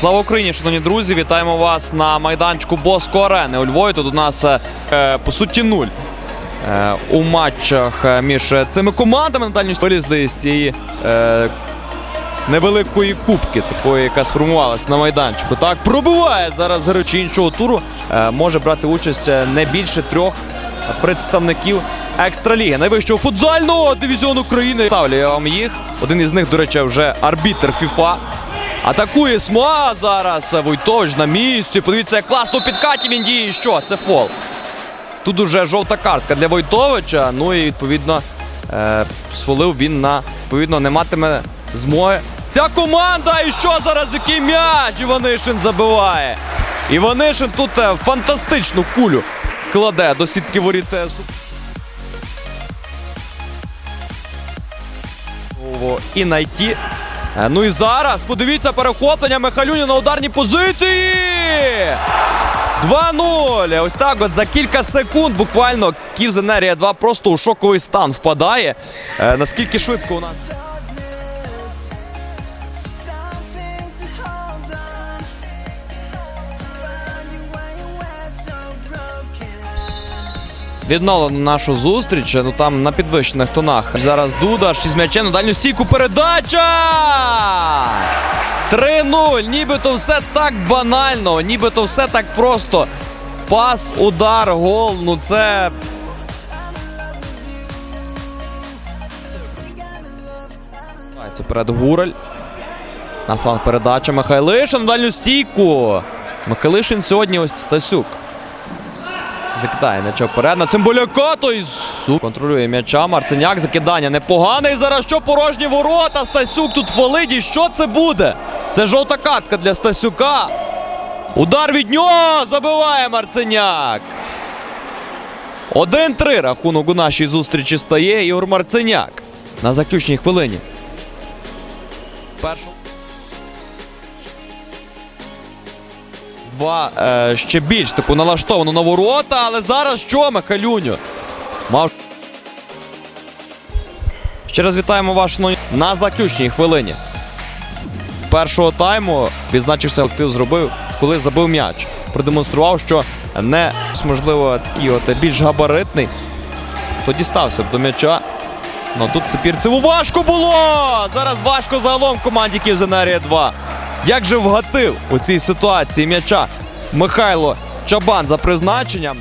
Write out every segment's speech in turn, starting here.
Слава Україні, шановні друзі! Вітаємо вас на майданчику Боско Арени у Львові. Тут у нас е, по суті нуль е, у матчах е, між цими командами на дальній вилізли з цієї е, невеликої кубки, такої, яка сформувалась на майданчику. Так, пробиває зараз гравці іншого туру. Е, може брати участь е, не більше трьох представників екстраліги найвищого футзального дивізіону України. Ставлю я вам їх. Один із них, до речі, вже арбітр ФІФА. Атакує СМА зараз. Войтович на місці. Подивіться, як класно у підкаті він діє. Що? Це фол. Тут уже жовта картка для Войтовича. Ну і відповідно е, свалив він на відповідно не матиме змоги. Ця команда! І що зараз? Який м'яч? Іванишин забиває. Іванишин тут е, фантастичну кулю кладе до сітки воріт. е, І найти. Е, Ну і зараз подивіться перехоплення Михалюні на ударній позиції. 2-0. Ось так от за кілька секунд буквально Ківзенерія 2 просто у шоковий стан впадає. Е, наскільки швидко у нас. Відновлено нашу зустріч. Ну там на підвищених тонах. Зараз Дуда, з м'ячем на дальню стійку. Передача! 3-0. Нібито все так банально, нібито все так просто. Пас, удар, гол. Ну це Це перед Гураль. На фланг передача Михайлишин на дальню стійку. Михайлишин сьогодні ось Стасюк. Закидає м'яча вперед на Цимбуляка, той су. Контролює м'яча. Марциняк закидання непогане. І зараз що порожні ворота. Стасюк тут фалить. І що це буде? Це жовта катка для Стасюка. Удар від нього забиває Марциняк. 1-3 рахунок у нашій зустрічі стає Ігор Марциняк. На заключній хвилині. Першу. Два е, ще більш типу налаштовано на ворота, але зараз що, Михалюню? Мав. Ще раз вітаємо вас шановні, на заключній хвилині. Першого тайму відзначився актив зробив, коли забив м'яч. Продемонстрував, що не можливо такий от більш габаритний. То дістався б до м'яча. Ну тут Сапірцеву важко було! Зараз важко загалом команді Київзенерія 2. Як же вгатив у цій ситуації м'яча Михайло Чабан за призначенням.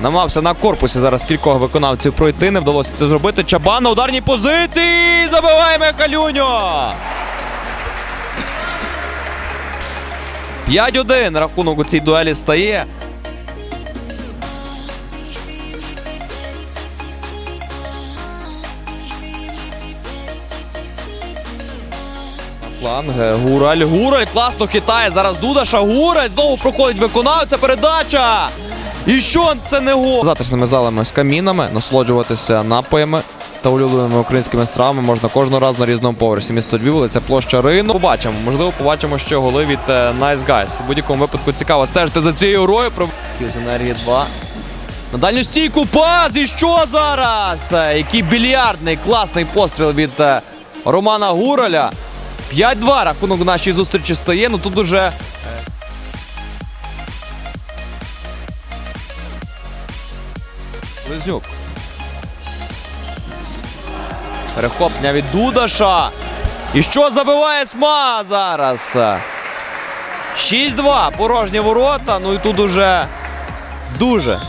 Намагався на корпусі зараз кількох виконавців пройти. Не вдалося це зробити. Чабан на ударній позиції. Забиває Михалюньо. 5-1 рахунок у цій дуелі стає. Фланг. е, Гураль. Гураль класно хитає. Зараз Дудаша. Гураль знову проходить виконавця. Передача. І що це не гол? Затишними залами з камінами, насолоджуватися напоями та улюбленими українськими стравами можна кожного разу на різному поверсі. Місто Львів, вулиця площа Рину. Побачимо. Можливо, побачимо ще голи від е, Nice Guys. У будь-якому випадку цікаво стежити за цією грою. Про з енергії 2. На дальню стійку пас! І що зараз? Е, Який більярдний класний постріл від Романа Гураля. 5-2 рахунок в нашій зустрічі стає. Ну тут уже. е, Близнюк. Перехоплення від Дудаша. І що забиває СМА зараз? 6-2. Порожні ворота. Ну і тут уже дуже.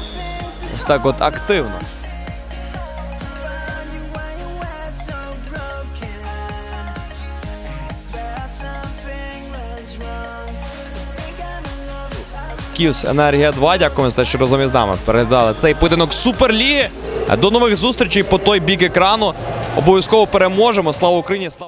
Ось так от активно. Кіус Енергія 2. Дякуємо за те, що разом із нами передали цей поєдинок Суперліги. До нових зустрічей по той бік екрану. Обов'язково переможемо. Слава Україні! Слава